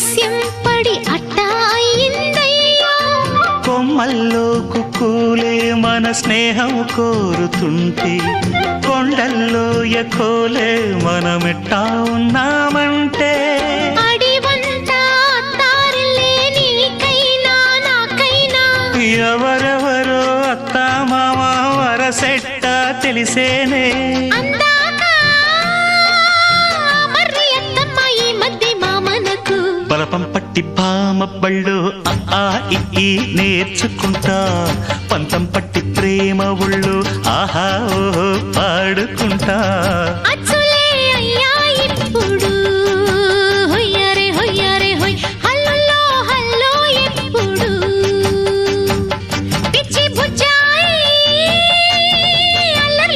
రహస్యం పడి అట్టా అయిందయ్యా కొమ్మల్లో కుక్కూలే మన స్నేహం కోరుతుంటే కొండల్లో ఎకోలే మనమిట్టా ఉన్నామంటే. ఎవరెవరో అత్త మామ వరసెట్ట తెలిసేనే. మామనకు పట్టి భామబ్బళ్ళు ఆ ఈ నేర్చుకుంటా. పంతం పట్టి ప్రేమ ఒళ్ళు ఆహా ఓహో పాడుకుంటా.